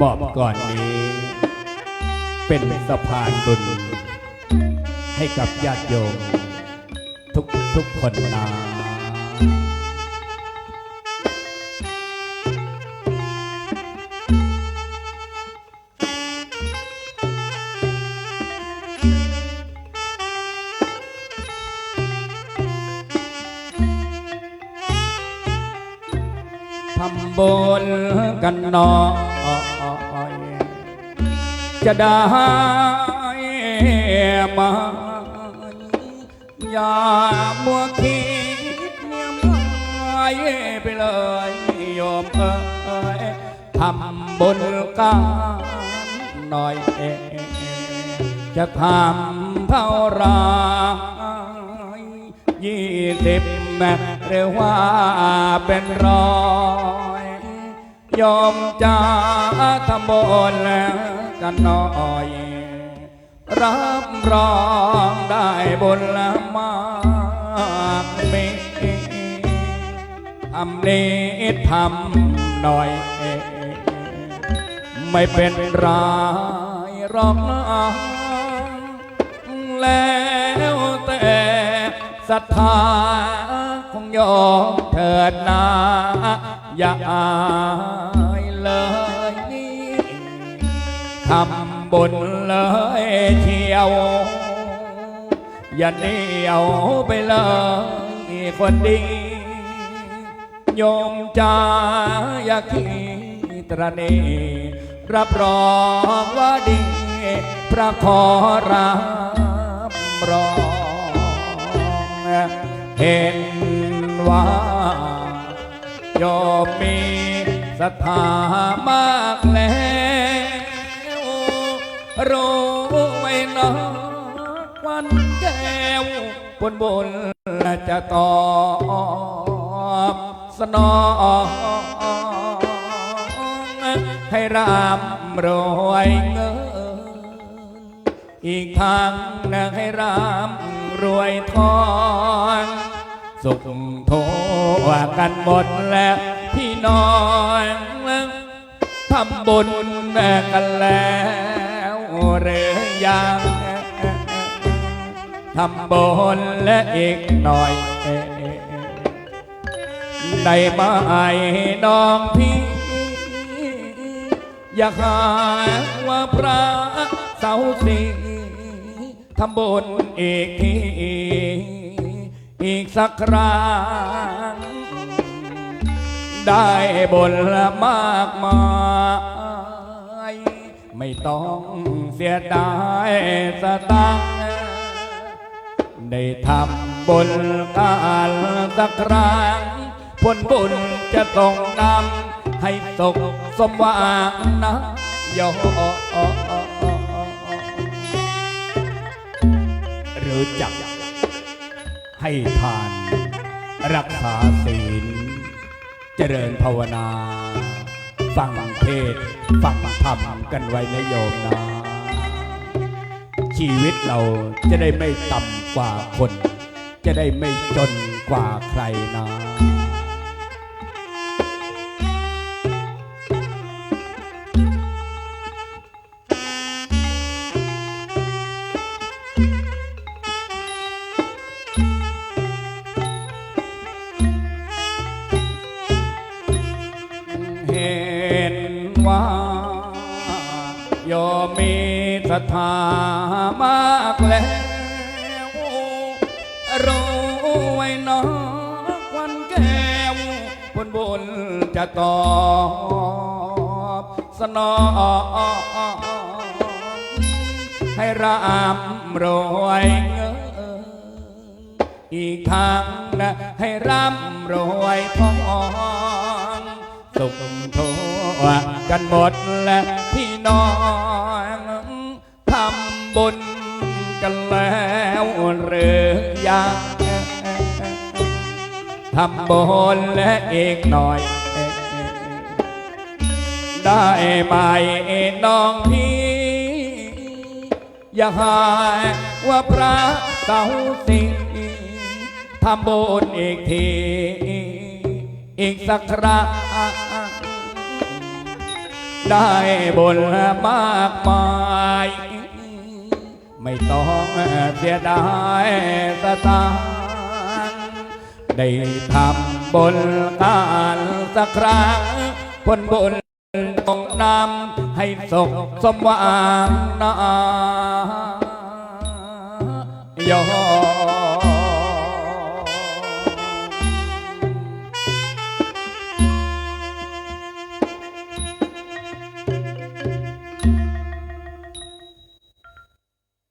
มอบก่อนนี้ เป็นสะพานบุญ ให้กับญาติโยม ทุกทุกคนนะทำบุญกันนอย จะได้ไหมาอย่ามัวคิดเมียมายไปเลยโยมเอ้ยทำบุญกันหน่อยเอ่ยจะทำเท่าไรยี่สิบแม่หรือว่าเป็นร้อย ยอมจะทำบุญแล้ว กันหน่อย รับรองได้บุญละมากมีทำนิดทำหน่อย ไม่เป็นไรหรอกนะแล้วแต่ศรัทธาของโยมเถิดนาอย่า ทำบุญเลยเที่ยว อย่าเหนียวไปเลยคนดีโยมจ้าอย่าคิดตระหนีรับรองว่าดี พระขอรับรอง เห็นว่าโยมมีศรัทธามากแล้ว รู้ไว้นะวันแก้วบนบนจะตอบสนองให้รำรวยเงิน อีกทางนะให้รำรวยทองสุขทั่วกันหมดแล้วพี่น้องทำบุญกันแล้ว หรือยังทำบุญและอีกหน่อย ได้ไหมน้องพี่ อยากหาว่าพระเสาสีทำบุญอีกทีอีกสักครั้งได้บุญละมากมาย ไม่ต้องเสียดายสตังได้ทำบุญกันสักครั้งผลบุญจะต้องนำให้สุขสมหวังนะโยรู้จักให้ทาน รักษาศีล เจริญภาวนา ฟังเทศฟังธรรมกันไว้นะโยมนะ ชีวิตเราจะได้ไม่ต่ำกว่าคน จะได้ไม่จนกว่าใครนะ ว่าโยมมีศรัทธามากแล้วรู้ไว้เนอะวันแก้วบนบนจะตอบสนองให้รำรวยเงินอีกทางนะให้ร่ำรวยทองสุขทั่ว กันหมดและพี่น้องทำบุญกันแล้วหรือยังทำบุญและอีกหน่อย ได้ไหมน้องพี่ อย่าหายว่าพระเสาสิงทำบุญอีกที อีกสักครั้ง ได้บุญมากมาย ไม่ต้องเสียดายสตางค์ได้ทำบุญกันสักครั้งผลบุญคงนำให้สุขสมหวังนะโยม